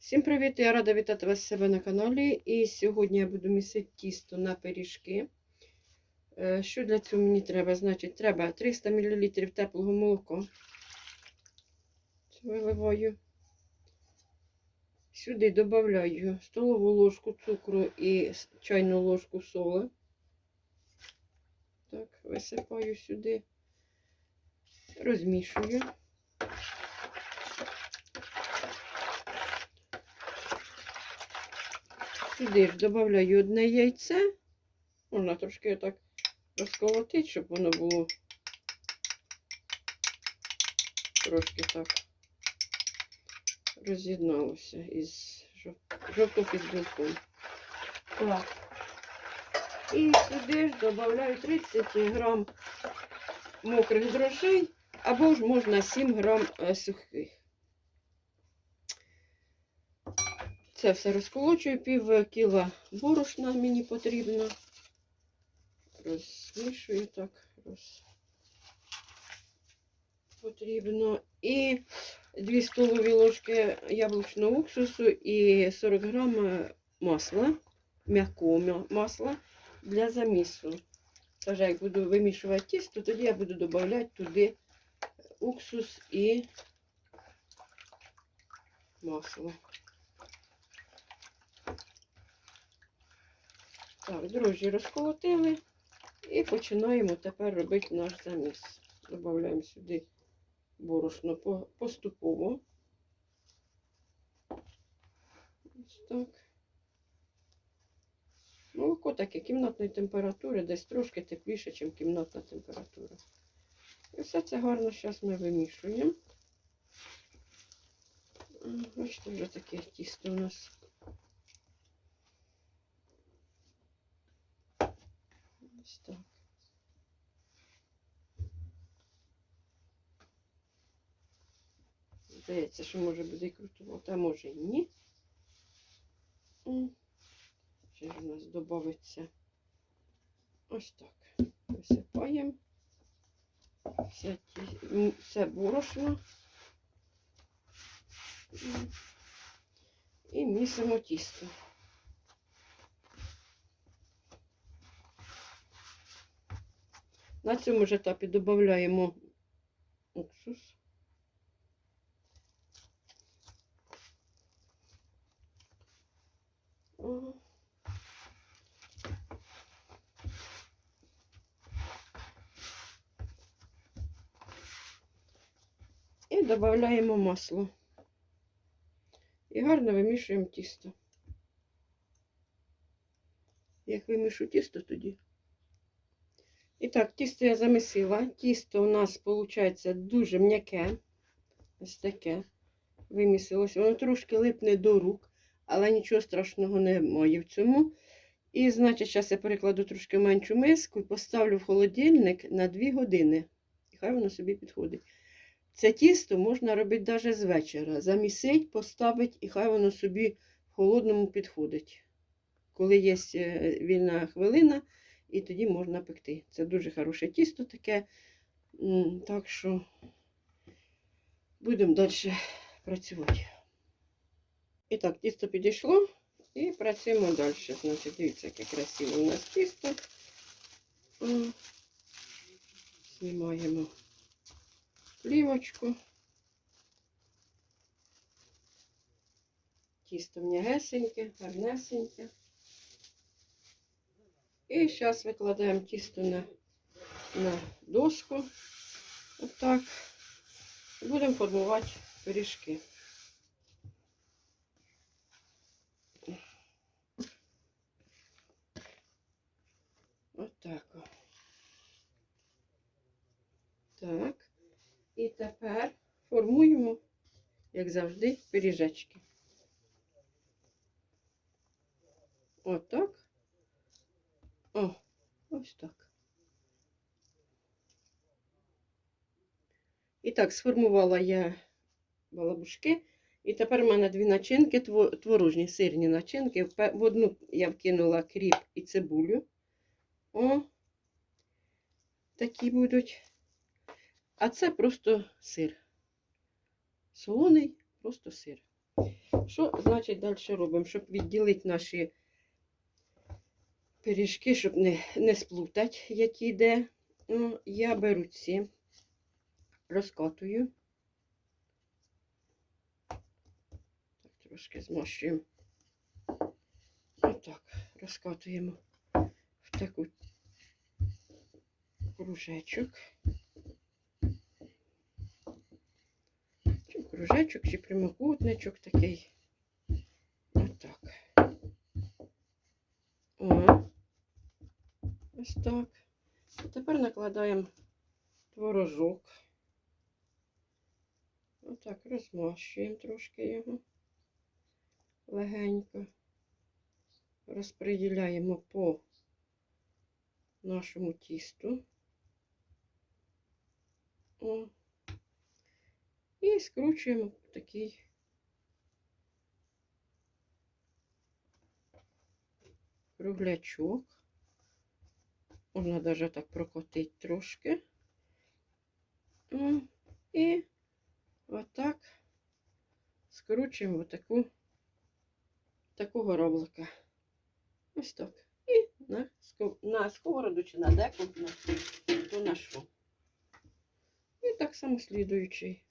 Всім привіт! Я рада вітати вас себе на каналі. І сьогодні я буду місити тісто на пиріжки. Е, Що для цього мені треба? Значить, треба 300 мл теплого молока. Виливаю. Сюди додаю столову ложку цукру і чайну ложку соли. Так, висипаю сюди, розмішую. Сюди ж додаю одне яйце. Можна трошки отак розколотити, щоб воно було трошки так роз'єдналося із жов- жовток із білком. Так. І сюди ж додаю 30 грам мокрих дрожжей, або ж можна 7 грам е, сухих. Це все розколочую, пів кіла борошна мені потрібно. Розмішую так, роз... потрібно. І 2 столові ложки яблучного уксусу і 40 грам масла, м'якого масла для замісу. Тож, як буду вимішувати тісто, тоді я буду додавати туди уксус і масло. Так, дрожжі розколотили і починаємо тепер робити наш заміс. Додаємо сюди борошно поступово. Ось так. Молоко таке кімнатної температури, десь трошки тепліше, ніж кімнатна температура. І все це гарно зараз ми вимішуємо. Бачите, вже таке тісто у нас. Ось так. Здається, що може буде крутувати, а може і ні. Ще ж у нас додається ось так. Висипаємо все, все борошно. І місимо тісто. На цьому ж етапі додаємо уксус. І додаємо масло. І гарно вимішуємо тісто. Як вимішу тісто тоді. І так, тісто я замісила. Тісто у нас виходить дуже м'яке. Ось таке. Вимісилось. Воно трошки липне до рук, але нічого страшного немає в цьому. І, значить, зараз я перекладу трошки меншу миску і поставлю в холодильник на 2 години. І хай воно собі підходить. Це тісто можна робити навіть з вечора. Замісить, поставити, і хай воно собі в холодному підходить. Коли є е, вільна хвилина, і тоді можна пекти. Це дуже хороше тісто таке. Так що будемо далі працювати. І так, тісто підійшло і працюємо далі. Значить, дивіться, яке красиве у нас тісто. Знімаємо плівочку. Тісто м'ягесеньке, гарнесеньке. І зараз викладаємо тісто на, на доску. Отак. І будемо формувати пиріжки. Отак. Так. І тепер формуємо, як завжди, пиріжечки. Отак. О, ось так. І так, сформувала я балабушки. І тепер у мене дві начинки, творожні сирні начинки. В одну я вкинула кріп і цибулю. О, такі будуть. А це просто сир. Солоний, просто сир. Що значить далі робимо? Щоб відділити наші пиріжки, щоб не, не сплутати, які йде. Ну, я беру ці, розкатую. Так, трошки змащуємо. Отак, розкатуємо в таку кружечок. Чи кружечок, чи прямокутничок такий. Отак. О. Ось так. Тепер накладаємо творожок. Отак розмащуємо трошки його легенько. Розподіляємо по нашому тісту. О. І скручуємо такий круглячок. Можна навіть так прокотити трошки. І отак скручуємо в таку такого ровлика. Ось так. І на, на сковороду чи на деку, на, на що. І так само слідуючий.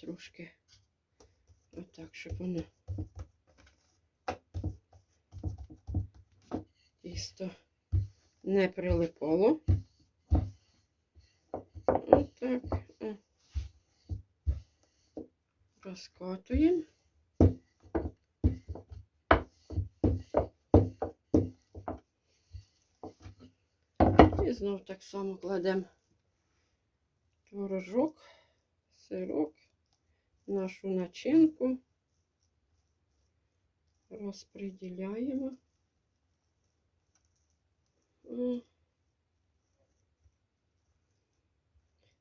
Трошки отак, щоб воно тісто не прилипало. Отак. Розкатуємо. Знов так само кладемо творожок, сирок, нашу начинку, розподіляємо.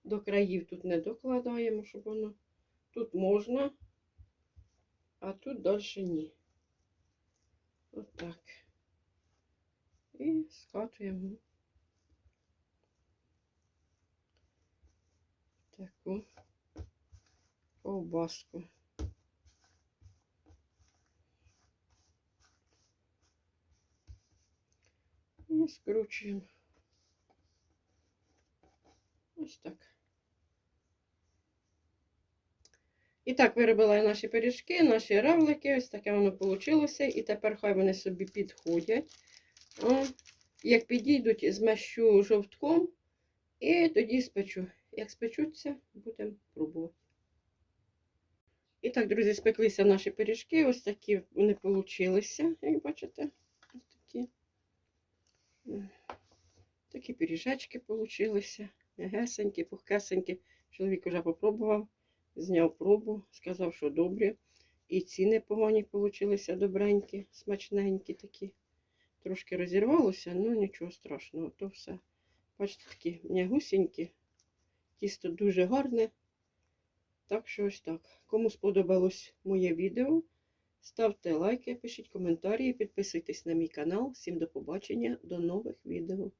До країв тут не докладаємо, щоб воно тут можна, а тут далі ні. Отак. І скатуємо таку ковбаску. І скручуємо. Ось так. І так, виробила я наші пиріжки, наші равлики. Ось таке воно вийшло. І тепер хай вони собі підходять. О, як підійдуть, змащу жовтком і тоді спечу. Як спечуться, будемо пробувати. І так, друзі, спеклися наші пиріжки. Ось такі вони получилися, як бачите. Ось такі. Такі пиріжечки получилися. М'ягесенькі, пухкесенькі. Чоловік вже попробував, зняв пробу, сказав, що добрі. І ці непогані получилися добренькі, смачненькі такі. Трошки розірвалося, ну нічого страшного, то все. Бачите, такі м'ягусінькі. Тісто дуже гарне. Так що ось так. Кому сподобалось моє відео, ставте лайки, пишіть коментарі, підписуйтесь на мій канал. Всім до побачення, до нових відео.